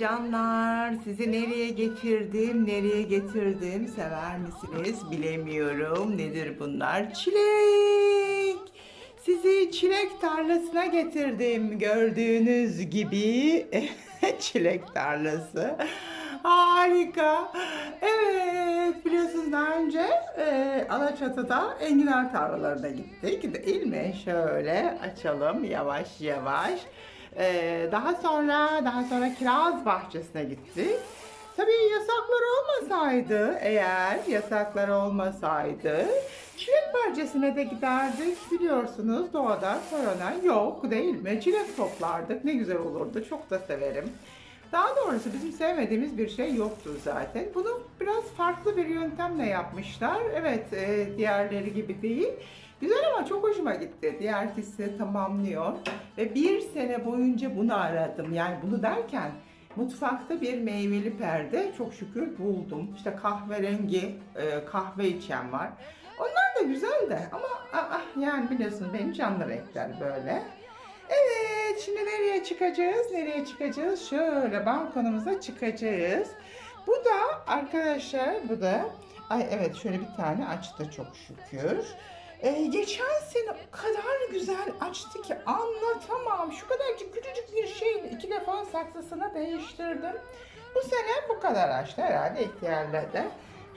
Canlar sizi nereye getirdim nereye getirdim sever misiniz bilemiyorum. Nedir bunlar? Çilek! Sizi çilek tarlasına getirdim gördüğünüz gibi. Çilek tarlası. Harika! Evet biliyorsunuz daha önce e, Alaçatı'da enginar tarlalarına gittik. Değil mi? Şöyle açalım yavaş yavaş ee, daha sonra daha sonra kiraz bahçesine gittik. Tabii yasaklar olmasaydı, eğer yasaklar olmasaydı çilek bahçesine de giderdik. Biliyorsunuz doğada korona yok değil mi? Çilek toplardık. Ne güzel olurdu. Çok da severim. Daha doğrusu bizim sevmediğimiz bir şey yoktu zaten. Bunu biraz farklı bir yöntemle yapmışlar. Evet, e, diğerleri gibi değil. Güzel ama çok hoşuma gitti. Diğer hissi tamamlıyor. Ve bir sene boyunca bunu aradım. Yani bunu derken mutfakta bir meyveli perde çok şükür buldum. İşte kahverengi e, kahve içen var. Onlar da güzel de ama aa, yani biliyorsunuz benim canlı renkler böyle. Evet, şimdi nereye çıkacağız? Nereye çıkacağız? Şöyle balkonumuza çıkacağız. Bu da arkadaşlar, bu da ay evet şöyle bir tane açtı çok şükür. Ee, geçen sene o kadar güzel açtı ki anlatamam. Şu kadarcık küçücük bir şeyin iki defa saksısını değiştirdim. Bu sene bu kadar açtı herhalde ihtiyarladı.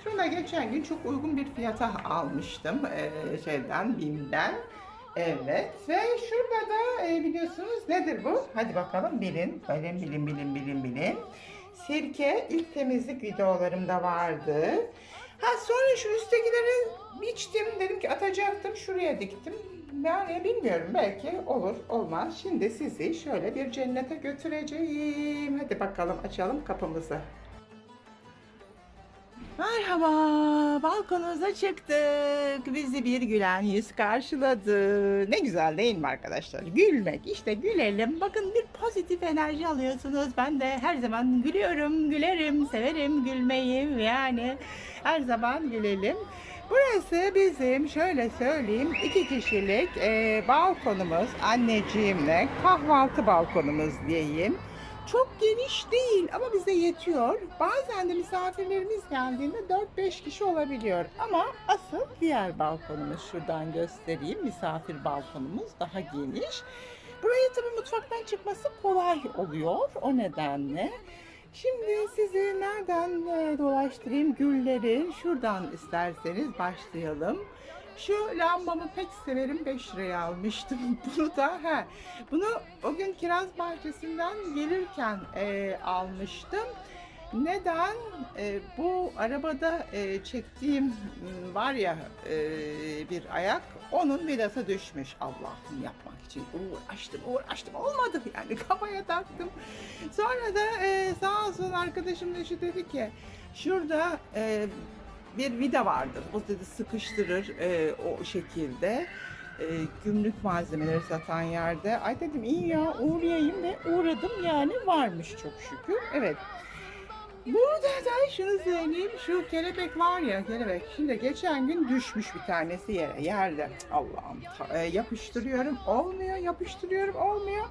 Şunu da geçen gün çok uygun bir fiyata almıştım ee, şeyden, BİM'den. Evet ve şurada da e, biliyorsunuz nedir bu? Hadi bakalım bilin. Bilin bilin bilin bilin bilin. Sirke ilk temizlik videolarımda vardı. Ha sonra şu üsttekileri biçtim dedim ki atacaktım şuraya diktim. Yani bilmiyorum belki olur olmaz. Şimdi sizi şöyle bir cennete götüreceğim. Hadi bakalım açalım kapımızı. Merhaba, balkonumuza çıktık. Bizi bir gülen yüz karşıladı. Ne güzel değil mi arkadaşlar? Gülmek, işte gülelim. Bakın bir pozitif enerji alıyorsunuz. Ben de her zaman gülüyorum, gülerim, severim gülmeyi. Yani her zaman gülelim. Burası bizim şöyle söyleyeyim iki kişilik e, balkonumuz anneciğimle kahvaltı balkonumuz diyeyim. Çok geniş değil ama bize yetiyor. Bazen de misafirlerimiz geldiğinde 4-5 kişi olabiliyor. Ama asıl diğer balkonumuz şuradan göstereyim. Misafir balkonumuz daha geniş. Buraya tabii mutfaktan çıkması kolay oluyor o nedenle. Şimdi sizi nereden e, dolaştırayım gülleri şuradan isterseniz başlayalım. Şu lambamı pek severim 5 liraya almıştım. Bunu da he, bunu o gün kiraz bahçesinden gelirken e, almıştım. Neden? E, bu arabada e, çektiğim var ya e, bir ayak onun vidası düşmüş. Allah'ım yapmak için uğraştım uğraştım olmadı yani kafaya taktım. Sonra da e, sağ olsun arkadaşım da şu dedi ki şurada e, bir vida vardır. O dedi sıkıştırır e, o şekilde. E, gümrük malzemeleri satan yerde. Ay dedim iyi ya uğrayayım ve uğradım yani varmış çok şükür. Evet. Burada da şunu söyleyeyim. Şu kelebek var ya kelebek. Şimdi geçen gün düşmüş bir tanesi yere. Yerde. Allah'ım. e, yapıştırıyorum. Olmuyor. Yapıştırıyorum. Olmuyor.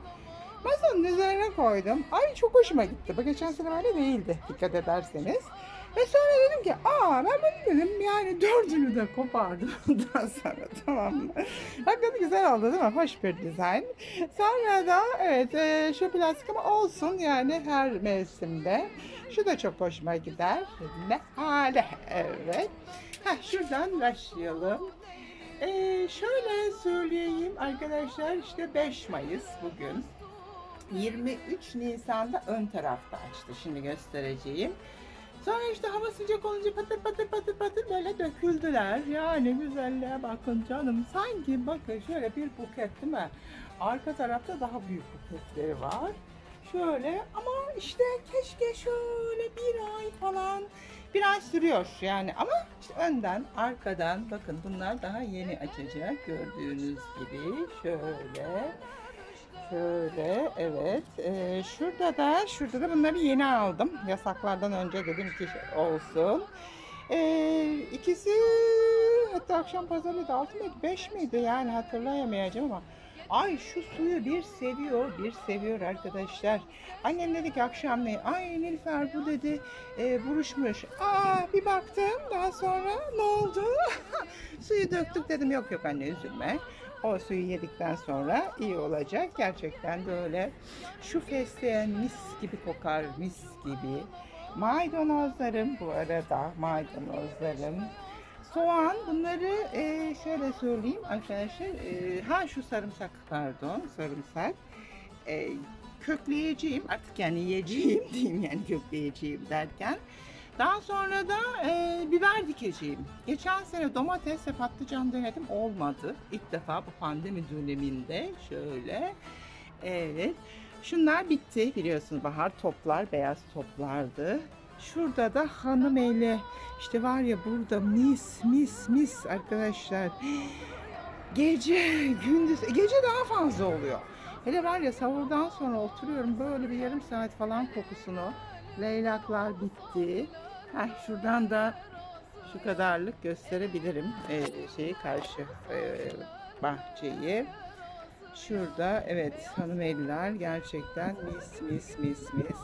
Masanın üzerine koydum. Ay çok hoşuma gitti. Bu geçen sene böyle değildi. Dikkat ederseniz. Ve sonra dedim ki aa ben bunu dedim yani dördünü de kopardım ondan sonra tamam mı? Hakikaten güzel oldu değil mi? Hoş bir dizayn. Sonra da evet e, şu plastik ama olsun yani her mevsimde. Şu da çok hoşuma gider. Ne hale evet. Heh, şuradan başlayalım. Ee, şöyle söyleyeyim arkadaşlar işte 5 Mayıs bugün. 23 Nisan'da ön tarafta açtı. Şimdi göstereceğim. Sonra işte hava sıcak olunca patır patır patır patır böyle döküldüler. Yani güzelliğe bakın canım. Sanki bakın şöyle bir buket değil mi? Arka tarafta daha büyük buketleri var. Şöyle ama işte keşke şöyle bir ay falan bir ay sürüyor yani ama işte önden arkadan bakın bunlar daha yeni açacak gördüğünüz gibi şöyle Şöyle evet. Ee, şurada da şurada da bunları yeni aldım. Yasaklardan önce dedim ki olsun. Ee, ikisi hatta akşam pazarıydı 6 mıydı 5 miydi yani hatırlayamayacağım ama Ay şu suyu bir seviyor, bir seviyor arkadaşlar. Annem dedi ki akşam ne? Ay Nilüfer bu dedi e, buruşmuş. Aa bir baktım daha sonra ne oldu? suyu döktük dedim yok yok anne üzülme. O suyu yedikten sonra iyi olacak. Gerçekten böyle şu fesleğen mis gibi kokar, mis gibi. Maydanozlarım bu arada, maydanozlarım. Soğan bunları e, şöyle söyleyeyim arkadaşlar. E, ha şu sarımsak pardon sarımsak. E, kökleyeceğim artık yani yiyeceğim diyeyim yani kökleyeceğim derken. Daha sonra da e, biber dikeceğim. Geçen sene domates ve patlıcan denedim olmadı. İlk defa bu pandemi döneminde şöyle. Evet. Şunlar bitti biliyorsunuz bahar toplar beyaz toplardı. Şurada da hanım eli. İşte var ya burada mis mis mis arkadaşlar. Gece gündüz gece daha fazla oluyor. Hele var ya sahurdan sonra oturuyorum böyle bir yarım saat falan kokusunu. Leylaklar bitti. Heh, şuradan da şu kadarlık gösterebilirim ee, şeyi karşı e, bahçeyi. Şurada evet hanım eller gerçekten mis mis mis mis.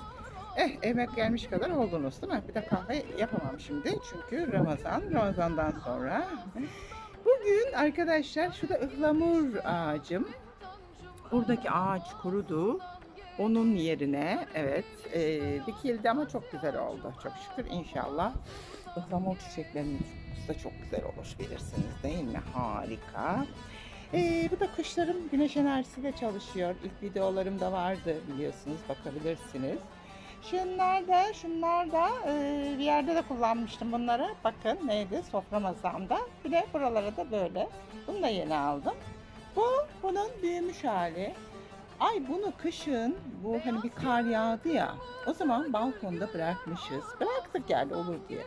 Eh emek gelmiş kadar oldunuz değil mi? Bir de kahve yapamam şimdi çünkü Ramazan. Ramazandan sonra. Bugün arkadaşlar şu da ıhlamur ağacım. Buradaki ağaç kurudu. Onun yerine evet e, dikildi ama çok güzel oldu. Çok şükür inşallah. Ihlamur çiçeklerinin da çok güzel olur bilirsiniz değil mi? Harika. Ee, bu da kışlarım güneş enerjisiyle çalışıyor. İlk videolarımda vardı biliyorsunuz bakabilirsiniz. Şunlar da şunlar da e, bir yerde de kullanmıştım bunları. Bakın neydi sofra masamda. Bir de buralara da böyle. Bunu da yeni aldım. Bu bunun büyümüş hali. Ay bunu kışın bu hani bir kar yağdı ya. O zaman balkonda bırakmışız. Bıraktık yani olur diye.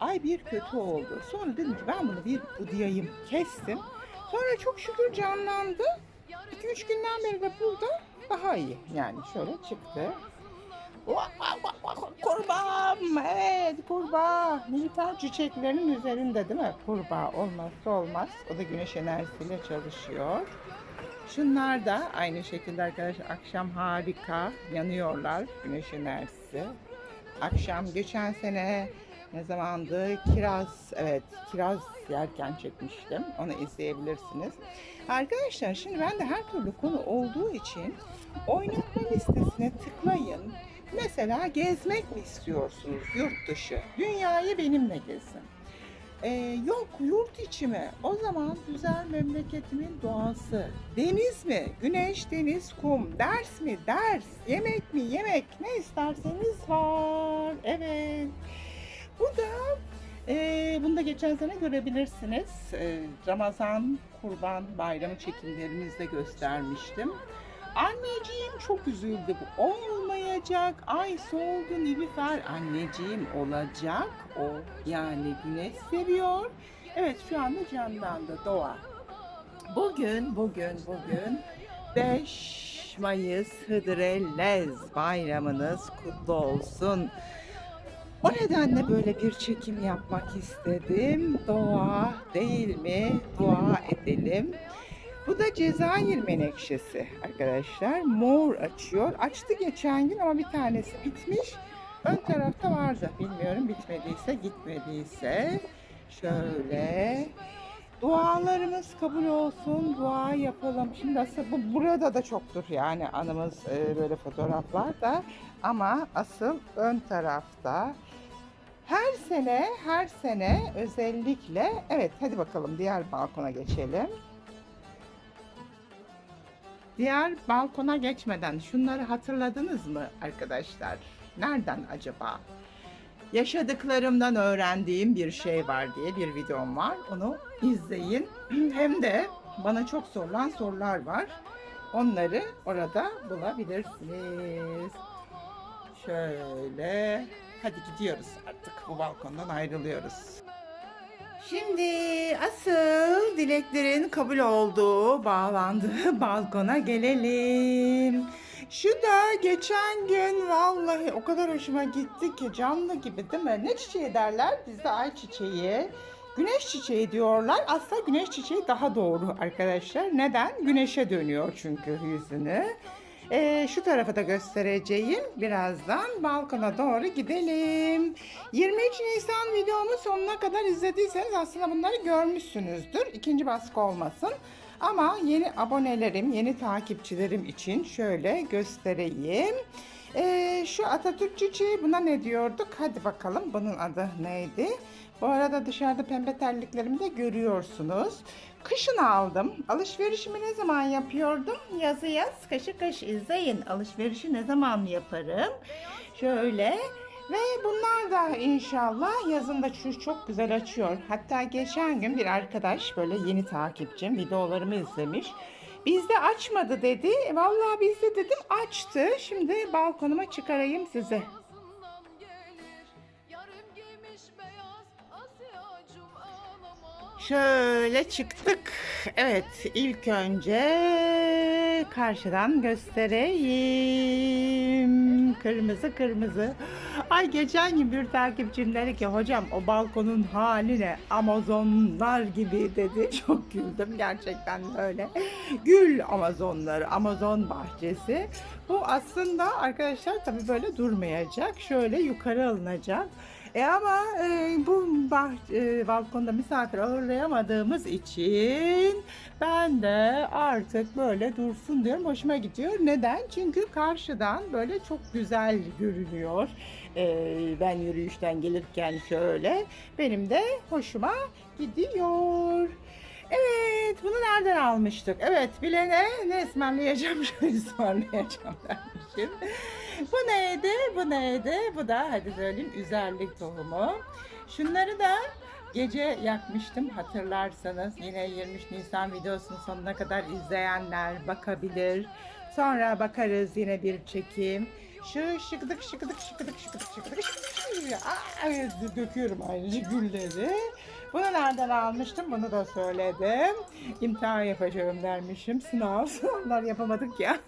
Ay bir kötü oldu. Sonra dedim ki ben bunu bir budayayım. Kestim. Sonra çok şükür canlandı. 2-3 günden beri de burada daha iyi. Yani şöyle çıktı. Kurbağam, evet kurbağa. Nilüfer çiçeklerinin üzerinde değil mi? Kurbağa olmazsa olmaz. O da güneş enerjisiyle çalışıyor. Şunlar da aynı şekilde arkadaşlar akşam harika yanıyorlar güneş enerjisi. Akşam geçen sene ne zamandı? Kiraz, evet kiraz yerken çekmiştim. Onu izleyebilirsiniz. Arkadaşlar şimdi ben de her türlü konu olduğu için oynatma listesine tıklayın. Mesela gezmek mi istiyorsunuz yurt dışı? Dünyayı benimle gezin. Ee, yok yurt içi mi? O zaman güzel memleketimin doğası. Deniz mi? Güneş, deniz, kum. Ders mi? Ders. Yemek mi? Yemek. Ne isterseniz var. Evet. Bu da e, bunu da geçen sene görebilirsiniz. E, Ramazan, Kurban Bayramı çekimlerimizde göstermiştim. Anneciğim çok üzüldü bu olmayacak. Ay soldu Nilüfer. Anneciğim olacak o. Yani güneş seviyor. Evet şu anda canlandı doğa. Bugün, bugün, bugün 5 Mayıs Hıdrellez bayramınız kutlu olsun. O nedenle böyle bir çekim yapmak istedim. Doğa değil mi? Dua edelim. Bu da Cezayir menekşesi arkadaşlar. Mor açıyor. Açtı geçen gün ama bir tanesi bitmiş. Ön tarafta vardı. Bilmiyorum bitmediyse gitmediyse. Şöyle. Dualarımız kabul olsun. Dua yapalım. Şimdi aslında bu burada da çoktur yani anımız e, böyle fotoğraflar da. Ama asıl ön tarafta. Her sene, her sene özellikle evet hadi bakalım diğer balkona geçelim. Diğer balkona geçmeden şunları hatırladınız mı arkadaşlar? Nereden acaba? Yaşadıklarımdan öğrendiğim bir şey var diye bir videom var. Onu izleyin. Hem de bana çok sorulan sorular var. Onları orada bulabilirsiniz. Şöyle. Hadi gidiyoruz artık. Bu balkondan ayrılıyoruz. Şimdi asıl dileklerin kabul olduğu, bağlandığı balkona gelelim. Şu da geçen gün vallahi o kadar hoşuma gitti ki canlı gibi değil mi? Ne çiçeği derler? Bizde ay çiçeği. Güneş çiçeği diyorlar. Aslında güneş çiçeği daha doğru arkadaşlar. Neden? Güneşe dönüyor çünkü yüzünü. Ee, şu tarafa da göstereceğim. Birazdan balkona doğru gidelim. 23 Nisan videomu sonuna kadar izlediyseniz aslında bunları görmüşsünüzdür. İkinci baskı olmasın. Ama yeni abonelerim, yeni takipçilerim için şöyle göstereyim. Ee, şu Atatürk çiçeği buna ne diyorduk? Hadi bakalım bunun adı neydi? Bu arada dışarıda pembe terliklerimi de görüyorsunuz. Kışın aldım. Alışverişimi ne zaman yapıyordum? Yazı yaz, kaşı kaş izleyin. Alışverişi ne zaman yaparım? Şöyle ve bunlar da inşallah yazında şu çok güzel açıyor. Hatta geçen gün bir arkadaş böyle yeni takipçim videolarımı izlemiş. Bizde açmadı dedi. Vallahi bizde dedim açtı. Şimdi balkonuma çıkarayım size. Şöyle çıktık. Evet ilk önce karşıdan göstereyim. Kırmızı kırmızı. Ay geçen gün bir takipçim dedi ki hocam o balkonun hali ne? Amazonlar gibi dedi. Çok güldüm gerçekten öyle. Gül Amazonları, Amazon bahçesi. Bu aslında arkadaşlar tabii böyle durmayacak. Şöyle yukarı alınacak. E ama e, bu bah, e, balkonda misafir ağırlayamadığımız için ben de artık böyle dursun diyorum. Hoşuma gidiyor. Neden? Çünkü karşıdan böyle çok güzel görünüyor. E, ben yürüyüşten gelirken şöyle benim de hoşuma gidiyor. Evet, bunu nereden almıştık? Evet, bilene ne ısmarlayacağım, şöyle ısmarlayacağım dermişim. Bu neydi? Bu neydi? Bu da hadi söyleyeyim üzerlik tohumu. Şunları da gece yakmıştım hatırlarsanız. Yine 23 Nisan videosunun sonuna kadar izleyenler bakabilir. Sonra bakarız yine bir çekim. Şu şıkıdık şıkıdık şıkıdık şıkıdık şıkıdık şıkıdık. Evet, döküyorum ayrıca gülleri. Bunu nereden almıştım? Bunu da söyledim. İmtihan yapacağım dermişim. Sınav. Sınavlar yapamadık ya.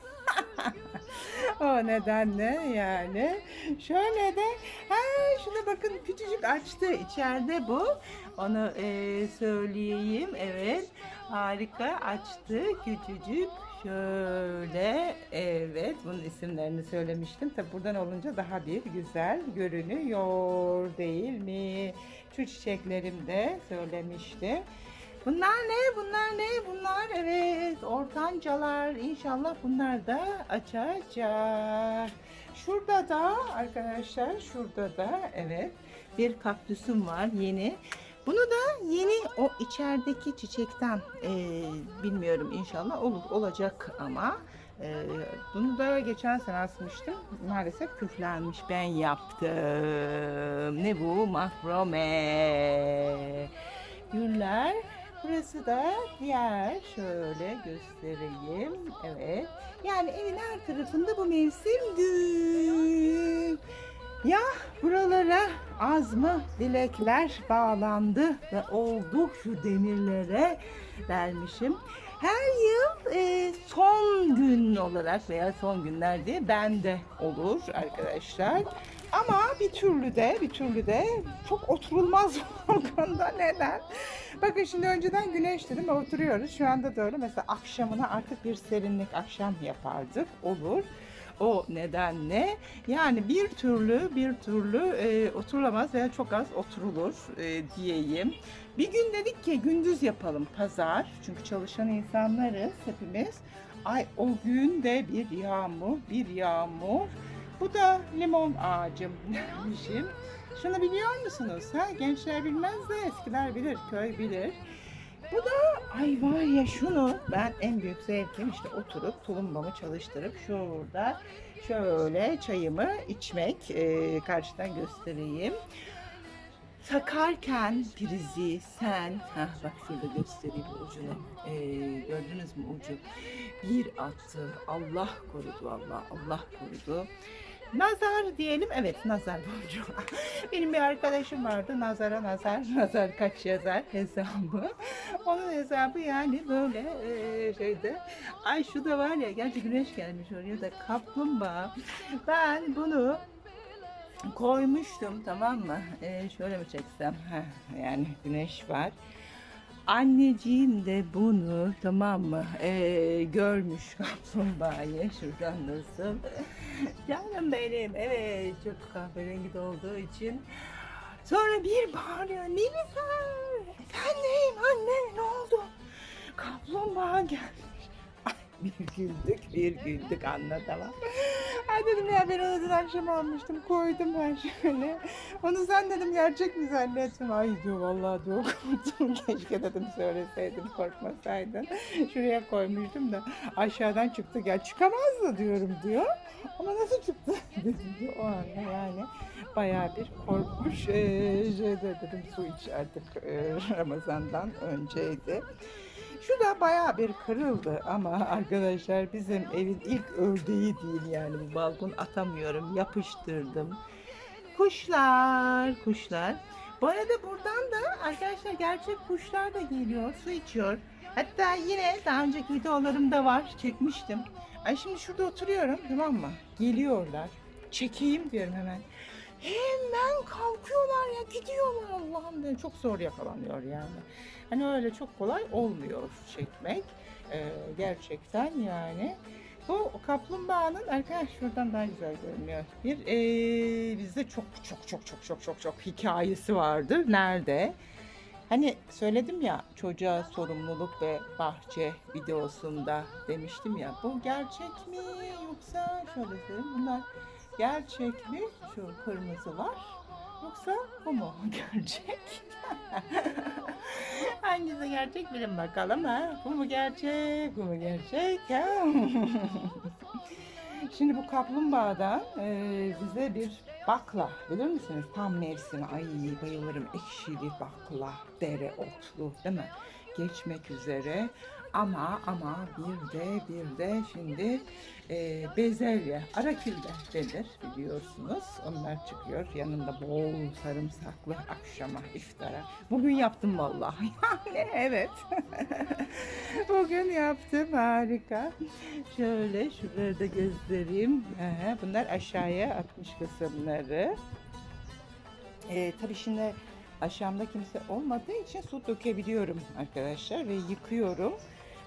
o nedenle yani. Şöyle de ha şuna bakın küçücük açtı içeride bu. Onu e, söyleyeyim. Evet. Harika açtı küçücük. Şöyle evet bunun isimlerini söylemiştim. Tabi buradan olunca daha bir güzel görünüyor değil mi? Şu çiçeklerim de söylemiştim. Bunlar ne? Bunlar ne? Bunlar evet ortancalar. İnşallah bunlar da açacak. Şurada da arkadaşlar şurada da evet bir kaktüsüm var yeni. Bunu da yeni o içerideki çiçekten e, bilmiyorum inşallah olur olacak ama e, bunu da geçen sene asmıştım. Maalesef küflenmiş. Ben yaptım. Ne bu? Mahrome. Güller. Burası da diğer şöyle göstereyim. Evet. Yani evin her tarafında bu mevsim gül. Ya buralara az mı dilekler bağlandı ve oldu şu demirlere vermişim. Her yıl e, son gün olarak veya son günler diye bende olur arkadaşlar. Ama bir türlü de bir türlü de çok oturulmaz balkonda neden? Bakın şimdi önceden güneş dedim oturuyoruz. Şu anda da öyle. Mesela akşamına artık bir serinlik akşam yapardık. Olur. O nedenle yani bir türlü bir türlü e, oturulamaz veya çok az oturulur e, diyeyim. Bir gün dedik ki gündüz yapalım pazar. Çünkü çalışan insanlarız hepimiz. Ay o gün de bir yağmur, bir yağmur. Bu da limon ağacım demişim. Şunu biliyor musunuz? Ha? Gençler bilmez de eskiler bilir, köy bilir. Bu da ay var ya şunu ben en büyük zevkim işte oturup tulumbamı çalıştırıp şurada şöyle çayımı içmek Ee, karşıdan göstereyim. Takarken prizi sen ha bak şurada göstereyim ucunu. Ee, gördünüz mü ucu? Bir attı. Allah korudu Allah Allah korudu Nazar diyelim. Evet nazar boncuğu. Benim bir arkadaşım vardı. Nazara nazar. Nazar kaç yazar hesabı. Onun hesabı yani böyle e, şeyde. Ay şu da var ya. Gerçi güneş gelmiş oraya da kaplumbağa. Ben bunu koymuştum tamam mı? Ee, şöyle mi çeksem? Heh, yani güneş var. Anneciğim de bunu tamam mı? Ee, görmüş kaplumbağayı. Şuradan nasıl? Canım benim. Evet çok kahverengi olduğu için. Sonra bir bağırıyor. Nilüfer! Efendim anne ne oldu? Kaplumbağa gelmiş. Bir güldük bir güldük. Anlatamam Ay dedim ya ben onu dün akşam almıştım koydum ben şöyle. Onu sen dedim gerçek mi zannettim. Ay diyor vallahi diyor korktum. Keşke dedim söyleseydim korkmasaydın. Şuraya koymuştum da aşağıdan çıktı. Gel çıkamazdı diyorum diyor. Ama nasıl çıktı dedim diyor. O anda yani bayağı bir korkmuş. Ee, şeyde dedim su iç ee, Ramazan'dan önceydi. Şu da bayağı bir kırıldı ama arkadaşlar bizim evin ilk ördeği değil yani bu balkon atamıyorum yapıştırdım. Kuşlar, kuşlar. Bu arada buradan da arkadaşlar gerçek kuşlar da geliyor, su içiyor. Hatta yine daha önceki videolarımda var, çekmiştim. Ay şimdi şurada oturuyorum tamam mı? Geliyorlar. Çekeyim diyorum hemen. Hemen kalkıyorlar ya gidiyorlar Allah'ım diye. Çok zor yakalanıyor yani. Hani öyle çok kolay olmuyor çekmek. Ee, gerçekten yani. Bu kaplumbağanın arkadaş şuradan daha güzel görünüyor. Bir ee, bizde çok çok çok çok çok çok çok hikayesi vardır. Nerede? Hani söyledim ya çocuğa sorumluluk ve bahçe videosunda demiştim ya bu gerçek mi yoksa şöyle söyleyeyim bunlar gerçek mi şu kırmızılar yoksa bu mu gerçek? Hangisi gerçek bilin bakalım ha. Bu mu gerçek? Bu mu gerçek? Ha? Şimdi bu kaplumbağadan e, bize bir bakla bilir misiniz? Tam mevsimi. Ay bayılırım. Ekşili bakla, dere otlu değil mi? Geçmek üzere. Ama ama bir de bir de şimdi e, bezelye, arakilde denir biliyorsunuz. Onlar çıkıyor. Yanında bol sarımsaklı akşama, iftara. Bugün yaptım vallahi. Yani evet. Bugün yaptım harika. Şöyle şuraları da göstereyim. Aha, bunlar aşağıya atmış kısımları. Ee, tabii şimdi aşağımda kimse olmadığı için su dökebiliyorum arkadaşlar ve yıkıyorum.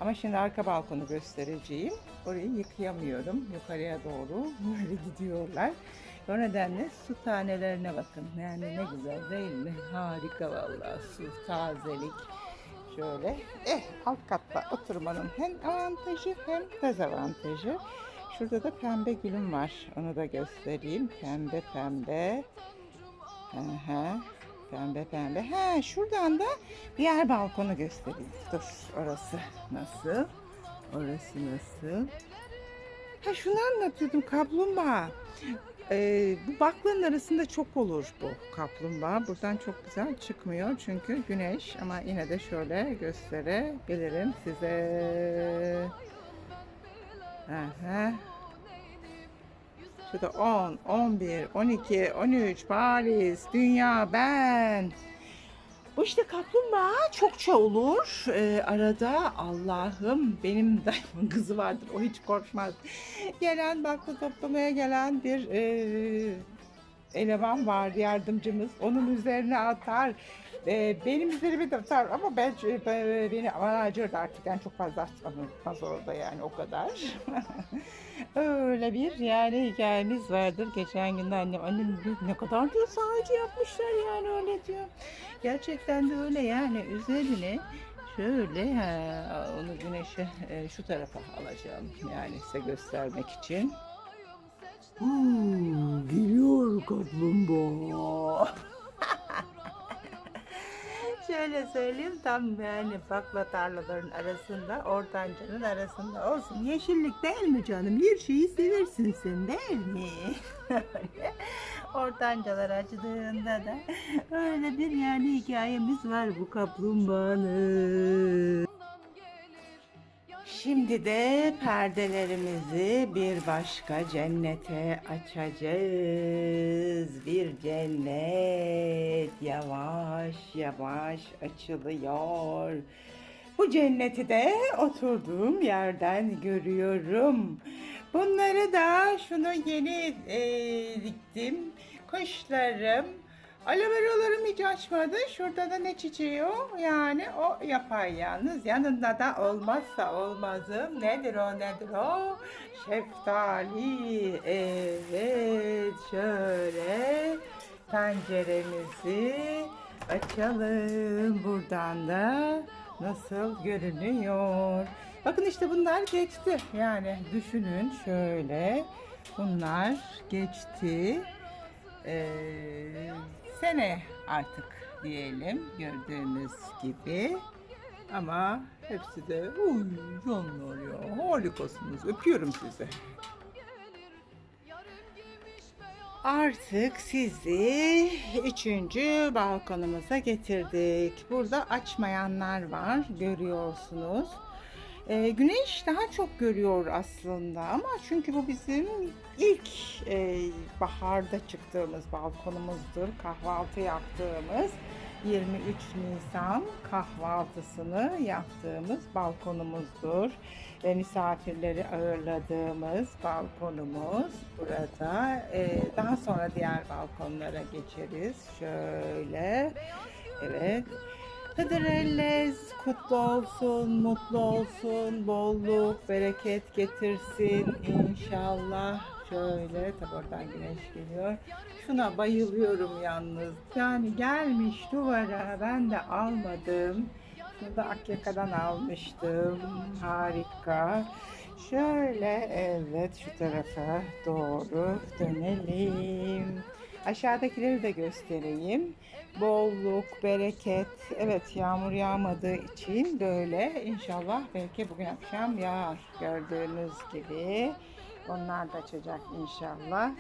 Ama şimdi arka balkonu göstereceğim. Orayı yıkayamıyorum. Yukarıya doğru böyle gidiyorlar. O nedenle su tanelerine bakın. Yani ne güzel değil mi? Harika vallahi su, tazelik. Şöyle eh alt katta oturmanın hem avantajı hem dezavantajı. Şurada da pembe gülüm var. Onu da göstereyim. Pembe pembe. Aha. Pembe pembe. Ha şuradan da diğer balkonu göstereyim. Dur orası nasıl? Orası nasıl? Ha şunu anlatıyordum kaplumbağa. Ee, bu baklanın arasında çok olur bu kaplumbağa. Buradan çok güzel çıkmıyor çünkü güneş ama yine de şöyle gösterebilirim size. Aha. Şurada 10, 11, 12, 13, Paris, dünya, ben. Bu işte kaplumbağa çokça olur. Ee, arada Allah'ım benim dayımın kızı vardır. O hiç korkmaz. Gelen bakla toplamaya gelen bir e, eleman var yardımcımız. Onun üzerine atar. Ee, benim üzerime de atar ama ben e, beni acırdı artık. Yani çok fazla atmaz orada yani o kadar. Öyle bir yani hikayemiz vardır. Geçen gün de annem, annem ne kadar diyor sadece yapmışlar yani öyle diyor. Gerçekten de öyle yani üzerine şöyle ha, onu güneşe e, şu tarafa alacağım yani size göstermek için. Hmm, geliyor kaplumbağa. Şöyle söyleyeyim tam yani bakla tarlaların arasında, ortancanın arasında olsun. Yeşillik değil mi canım? Bir şeyi seversin sen değil mi? Ortancalar açtığında da öyle bir yani hikayemiz var bu kaplumbağanın. Şimdi de perdelerimizi bir başka cennete açacağız. Bir cennet yavaş yavaş açılıyor. Bu cenneti de oturduğum yerden görüyorum. Bunları da şunu yeni e, diktim. kuşlarım. Aloe veralarım hiç açmadı. Şurada da ne çiçeği o? Yani o yapay yalnız. Yanında da olmazsa olmazım. Nedir o nedir o? Şeftali. Evet şöyle penceremizi açalım. Buradan da nasıl görünüyor? Bakın işte bunlar geçti. Yani düşünün şöyle. Bunlar geçti. Ee, sene artık diyelim gördüğünüz gibi. Ama hepsi de uy canlar ya harikasınız. Öpüyorum sizi. Artık sizi üçüncü balkonumuza getirdik. Burada açmayanlar var görüyorsunuz. Ee, güneş daha çok görüyor aslında ama çünkü bu bizim ilk e, baharda çıktığımız balkonumuzdur. Kahvaltı yaptığımız 23 Nisan kahvaltısını yaptığımız balkonumuzdur. Ve misafirleri ağırladığımız balkonumuz burada. Ee, daha sonra diğer balkonlara geçeriz. Şöyle. Evet. Hıdrellez kutlu olsun, mutlu olsun, bolluk, bereket getirsin inşallah. Şöyle tabi oradan güneş geliyor. Şuna bayılıyorum yalnız. Yani gelmiş duvara ben de almadım. Şunu da Akyaka'dan almıştım. Harika. Şöyle evet şu tarafa doğru dönelim. Aşağıdakileri de göstereyim. Bolluk, bereket. Evet yağmur yağmadığı için böyle. İnşallah belki bugün akşam yağar. Gördüğünüz gibi. Onlar da açacak inşallah.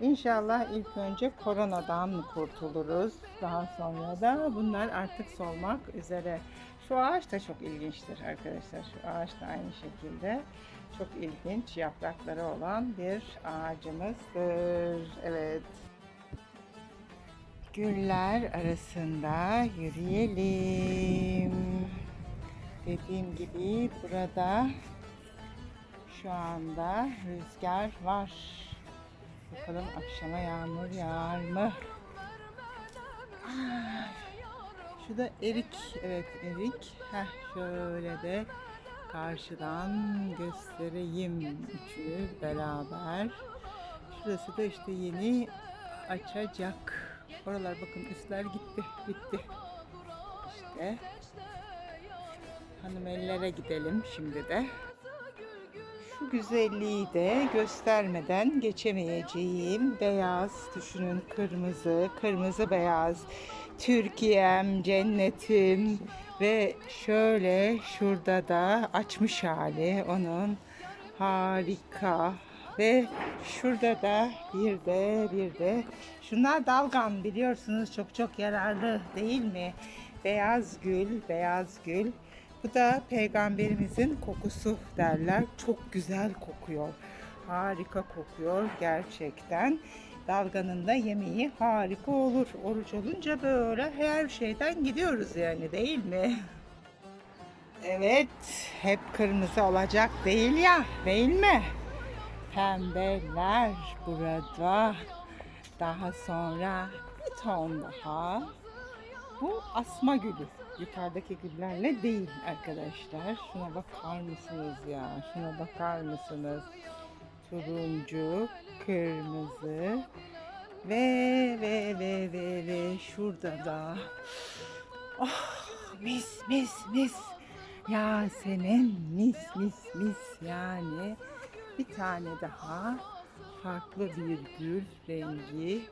İnşallah ilk önce koronadan kurtuluruz. Daha sonra da bunlar artık solmak üzere. Şu ağaç da çok ilginçtir arkadaşlar. Şu ağaç da aynı şekilde çok ilginç yaprakları olan bir ağacımızdır. Evet. Güller arasında yürüyelim. Dediğim gibi burada şu anda rüzgar var. Bakalım akşama yağmur yağar mı? Ah, Şu da erik. Evet erik. Heh, şöyle de karşıdan göstereyim üçünü beraber. Şurası da işte yeni açacak. Oralar bakın üstler gitti. Bitti. İşte. Hanımellere gidelim şimdi de. Şu güzelliği de göstermeden geçemeyeceğim. Beyaz, düşünün kırmızı, kırmızı beyaz. Türkiye'm, cennetim ve şöyle şurada da açmış hali onun harika ve şurada da bir de bir de şunlar dalgan biliyorsunuz çok çok yararlı değil mi? Beyaz gül, beyaz gül. Bu da peygamberimizin kokusu derler. Çok güzel kokuyor. Harika kokuyor gerçekten. Dalganın da yemeği harika olur. Oruç olunca böyle her şeyden gidiyoruz yani değil mi? Evet, hep kırmızı olacak değil ya, değil mi? Pembeler burada. Daha sonra bir ton daha. Bu asma gülü. Yukarıdaki güllerle değil arkadaşlar. Şuna bakar mısınız ya? Şuna bakar mısınız? Turuncu, kırmızı ve ve ve ve ve şurada da oh mis mis mis Yasemin mis mis mis yani bir tane daha farklı bir gül rengi.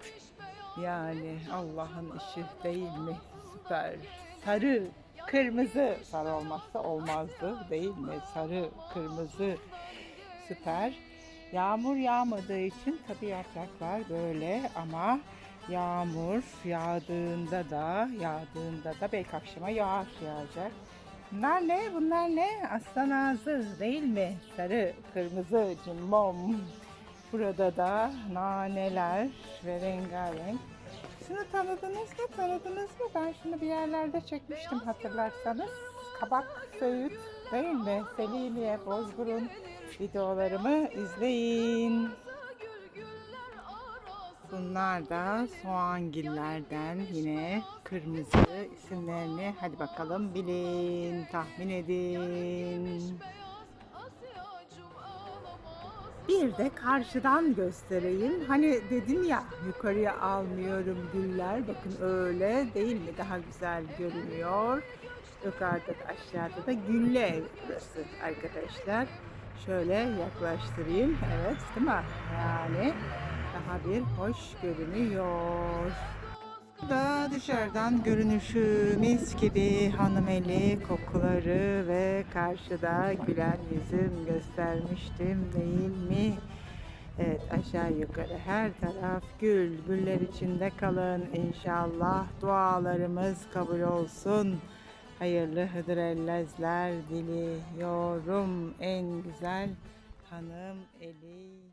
Yani Allah'ın işi değil mi? Süper. Sarı kırmızı. Sarı olmazsa olmazdı değil mi? Sarı kırmızı. Süper. Yağmur yağmadığı için tabi yapraklar böyle ama yağmur yağdığında da yağdığında da belki akşama yağış yağacak Bunlar ne? Bunlar ne? Aslan ağzı değil mi? Sarı, kırmızı, cimbom. Burada da naneler ve rengarenk. Şunu tanıdınız mı? Tanıdınız mı? Ben şunu bir yerlerde çekmiştim hatırlarsanız. Kabak söğüt değil mi? Selimiye, Bozburun videolarımı izleyin. Bunlar da soğangillerden yine kırmızı isimlerini hadi bakalım bilin, tahmin edin. Bir de karşıdan göstereyim. Hani dedim ya yukarıya almıyorum güller. Bakın öyle değil mi? Daha güzel görünüyor. Yukarıda da aşağıda da gülle burası arkadaşlar. Şöyle yaklaştırayım. Evet değil mi? Yani daha bir hoş görünüyor. Da dışarıdan görünüşü mis gibi hanımeli kokuları ve karşıda gülen yüzüm göstermiştim değil mi? Evet aşağı yukarı her taraf gül. Güller içinde kalın inşallah. Dualarımız kabul olsun. Hayırlı hıdrellezler diliyorum en güzel hanım eliyle.